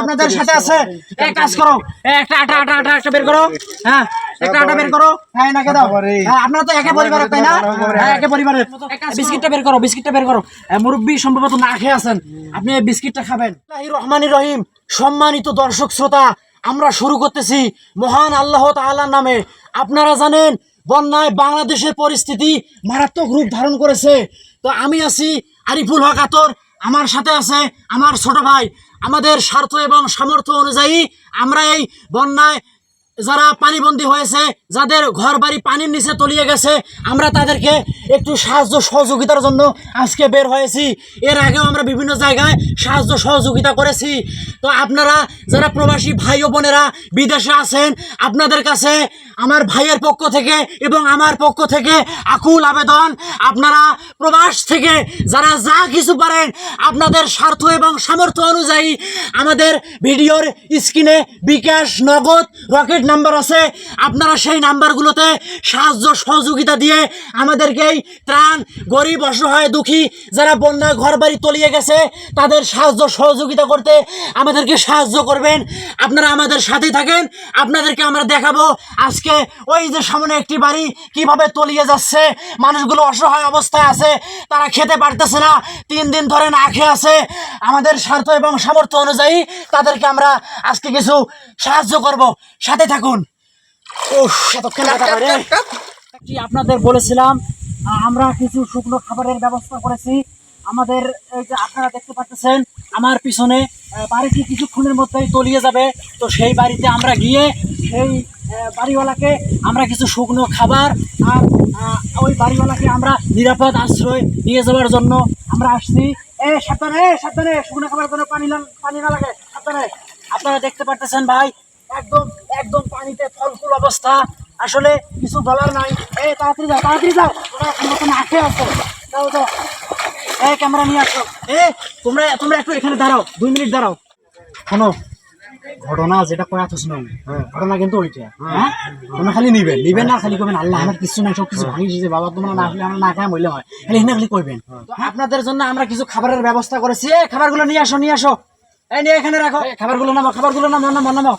আপনাদের সাথে আছে। এক কাজ করো, একটা আটা আটা আটা বের করো হ্যাঁ একটা আটা বের করো হ্যাঁ দাও। হ্যাঁ আপনারা তো একে তাই না? হ্যাঁ একে বিস্কিটটা বের করো, বিস্কিটটা বের করো। মুরব্বী সম্ভবত না খেয়ে আছেন। আপনি বিস্কিটটা খাবেন। রহমানির রহিম, সম্মানিত দর্শক শ্রোতা, আমরা শুরু করতেছি মহান আল্লাহ তাআলার নামে। আপনারা জানেন, বন্যায় বাংলাদেশের পরিস্থিতি মারাত্মক রূপ ধারণ করেছে। তো আমি আছি আরিফুল হক আতর, আমার সাথে আছে আমার ছোট ভাই আমাদের স্বার্থ এবং সামর্থ্য অনুযায়ী আমরা এই বন্যায় যারা পানিবন্দী হয়েছে, যাদের ঘর বাড়ি পানির নিচে তলিয়ে গেছে, আমরা তাদেরকে একটু সাহায্য সহযোগিতার জন্য আজকে বের হয়েছি। এর আগেও আমরা বিভিন্ন জায়গায় সাহায্য সহযোগিতা করেছি। তো আপনারা যারা প্রবাসী ভাই ও বোনেরা বিদেশে আছেন, আপনাদের কাছে আমার ভাইয়ের পক্ষ থেকে এবং আমার পক্ষ থেকে আকুল আবেদন, আপনারা প্রবাস থেকে যারা যা কিছু পারেন, আপনাদের স্বার্থ এবং সামর্থ্য অনুযায়ী আমাদের ভিডিওর স্ক্রিনে বিকাশ নগদ রকেট নাম্বার আছে, আপনারা সেই নাম্বারগুলোতে সাহায্য সহযোগিতা দিয়ে আমাদেরকে এই ত্রাণ, গরিব, অসহায়, দুঃখী যারা বন্যায় ঘর বাড়ি তলিয়ে গেছে, তাদের সাহায্য সহযোগিতা করতে আমাদেরকে সাহায্য করবেন। আপনারা আমাদের সাথেই থাকেন, আপনাদেরকে আমরা দেখাবো আজকে ওই যে সামনে একটি বাড়ি কীভাবে তলিয়ে যাচ্ছে, মানুষগুলো অসহায় অবস্থায় আছে, তারা খেতে পারতেছে না, তিন দিন ধরে না খেয়ে আছে। আমাদের স্বার্থ এবং সামর্থ্য অনুযায়ী তাদেরকে আমরা আজকে কিছু সাহায্য করব। সাথে থাকুন আপনাদের বলেছিলাম আমরা কিছু শুকনো খাবারের ব্যবস্থা করেছি। আমাদের এই যে আপনারা দেখতে পাচ্ছেন আমার পিছনে বাড়িটি কিছুক্ষণের মধ্যেই তলিয়ে যাবে। তো সেই বাড়িতে আমরা গিয়ে সেই বাড়িওয়ালাকে আমরা কিছু শুকনো খাবার আর ওই বাড়িওয়ালাকে আমরা নিরাপদ আশ্রয় নিয়ে যাওয়ার জন্য আমরা আসছি। এ সাবধানে সাবধানে শুকনো খাবার জন্য পানি না পানি না লাগে সাবধানে। আপনারা দেখতে পাচ্ছেন ভাই একদম একদম পানিতে ফলফুল অবস্থা। আসলে কিছু বলার নাই। এই তাড়াতাড়ি যাও তাড়াতাড়ি যাও। তোমরা মতন আসো যাও যাও। এই ক্যামেরা নিয়ে আসো। এ তোমরা তোমরা একটু এখানে দাঁড়াও। দুই মিনিট দাঁড়াও। শোনো ঘটনা যেটা কয়া তো শুনো। ঘটনা কিন্তু ওইটা। হ্যাঁ। তোমরা খালি নিবেন নিবেন না খালি করবেন আল্লাহ আমার কিছু নাই সব কিছু ভাঙি দিয়েছে। বাবা তোমরা না আসলে আমরা না খায় মরলে হয়। খালি এখানে খালি করবেন আপনাদের জন্য আমরা কিছু খাবারের ব্যবস্থা করেছি। এই খাবারগুলো নিয়ে আসো নিয়ে আসো। এই নিয়ে এখানে রাখো। খাবারগুলো নামাও খাবারগুলো নামাও নামাও আহ,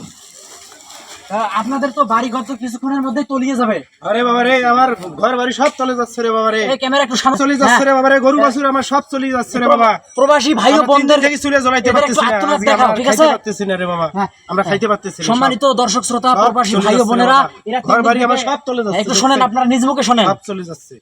আপনাদের তো বাড়ি ঘর তো কিছুক্ষণের মধ্যে তলিয়ে যাবে। আরে বাবা রে আমার ঘর বাড়ি সব চলে যাচ্ছে রে বাবা রে। এই ক্যামেরা একটু সামনে চলে যাচ্ছে রে হ্যাঁ। বাবা রে গরু বাছুর আমার সব চলে যাচ্ছে রে বাবা। প্রবাসী ভাই ও বন্ধুদের বোনদের থেকে চুলে জ্বলাইতে পারতেছি না ঠিক আছে? পারতেছি না রে বাবা। হ্যাঁ, আমরা খাইতে পারতেছি না সম্মানিত দর্শক শ্রোতা প্রবাসী ভাই ও বোনেরা ঘর বাড়ি আমার সব চলে যাচ্ছে, একটু শুনেন আপনারা নিজ মুখে শুনেন। সব চলে যাচ্ছে।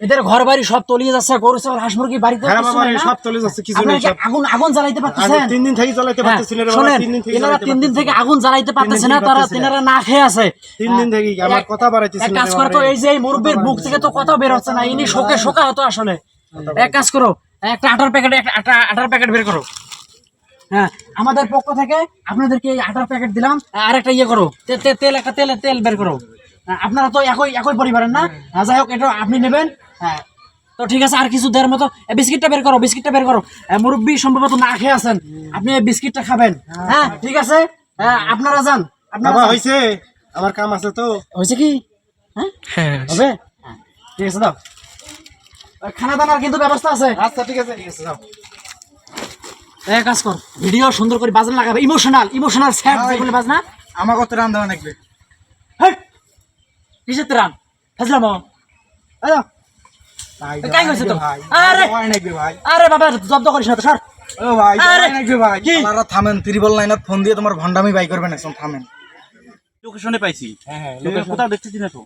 এদের ঘর বাড়ি সব তলিয়ে যাচ্ছে গরু ছাগল হাঁস মুরগি বাড়িতে হ্যাঁ? সব চলে যাচ্ছে কিছু নেই আগুন আগুন জ্বালাইতে পারতেছেন? তিন দিন থেকে জ্বলাইতে হ্যাঁ, পারতেছি না রে বাবা শোনেন তিন দিন থেকে এনারা তিন দিন থেকে আগুন জ্বালাইতে পারতেছে না তারা তিনারা না খেয়ে আছে। তিন দিন থেকে আমার কথা বাড়াইতেছি এক কাজ করো তো এই যে এই মুরব্বীর মুখ থেকে তো কথা বের হচ্ছে না ইনি শোকে শোকা হতো আসলে। এক কাজ করো একটা আটার প্যাকেট একটা আটার প্যাকেট বের করো। হ্যাঁ আমাদের পক্ষ থেকে আপনাদেরকে এই আটার প্যাকেট দিলাম আর একটা ইয়ে করো তেল একটা তেল তেল বের করো। আপনারা তো একই একই পরিবারের না? হ্যাঁ, যাই হোক এটা আপনি নেবেন। হ্যাঁ। তো ঠিক আছে আর কিছু দেওয়ার মতো বিস্কিটটা বের করো বিস্কিটটা বের করো। মুরব্বী সম্ভবত না খেয়ে আছেন। আপনি বিস্কিটটা খাবেন। হ্যাঁ। ঠিক আছে? হ্যাঁ, আপনারা যান। আপনারা হয়েছে আমার কাম আছে তো। হয়েছে কি? হ্যাঁ? হবে? হ্যাঁ, ঠিক আছে দাও খানা দানার কিন্তু ব্যবস্থা আছে। আচ্ছা ঠিক আছে ঠিক আছে যাও। এক কাজ কর। ভিডিও সুন্দর করে বাজান লাগাবে। Emotional emotional sad. যেগুলো বাজনা। আমার কত দেওয়া লাগবে কিসের ত্রাণ আরে ভাই কাই হয়েছে তো? আরে! আরে বাবা জব্দ করিস না তো সর ও ভাই আরে! ভাই ভাই কি? আপনারা থামেন ত্রিবল লাইনত ফোন দিয়ে তোমার ভন্ডামি বাই করবেন এখন থামেন লোকেশনে পাইছি হ্যাঁ হ্যাঁ এ, কোথাও দেখতেছি না তো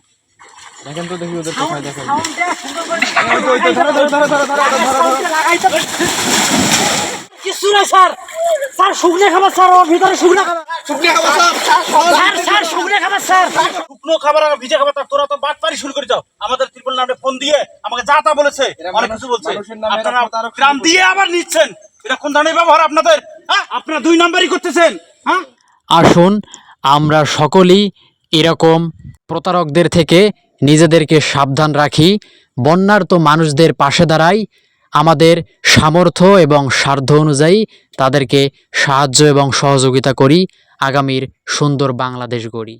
দেখেন তো দেখি ওদের সাউন্ড দে, সুন্দর করে ধরো ধরো ধরো ধরো ধরো ধরো কিছু নাই স্যার? স্যার শুকনে খাবার স্যার ওর ভিতরে শুকনে খাবার। স্যার। স্যার শুকনে খাবার স্যার। শুকনো খাবার আর ভিজে খাবার তোরা তো বাদ পারি শুরু করে দাও। আমাদের ত্রিপল নামে ফোন দিয়ে আমাকে যা তা বলেছে অনেক কিছু বলছে। আপনারা গ্রাম দিয়ে আবার নিচ্ছেন। এটা কোন ধরনের ব্যবহার আপনাদের? হ্যাঁ আপনারা দুই নাম্বারই করতেছেন হ্যাঁ? আসুন আমরা সকলেই এরকম প্রতারকদের থেকে নিজেদেরকে সাবধান রাখি। বন্যার্ত মানুষদের পাশে দাঁড়াই আমাদের সামর্থ্য এবং সাধ্য অনুযায়ী তাদেরকে সাহায্য এবং সহযোগিতা করি। আগামীর সুন্দর বাংলাদেশ গড়ি।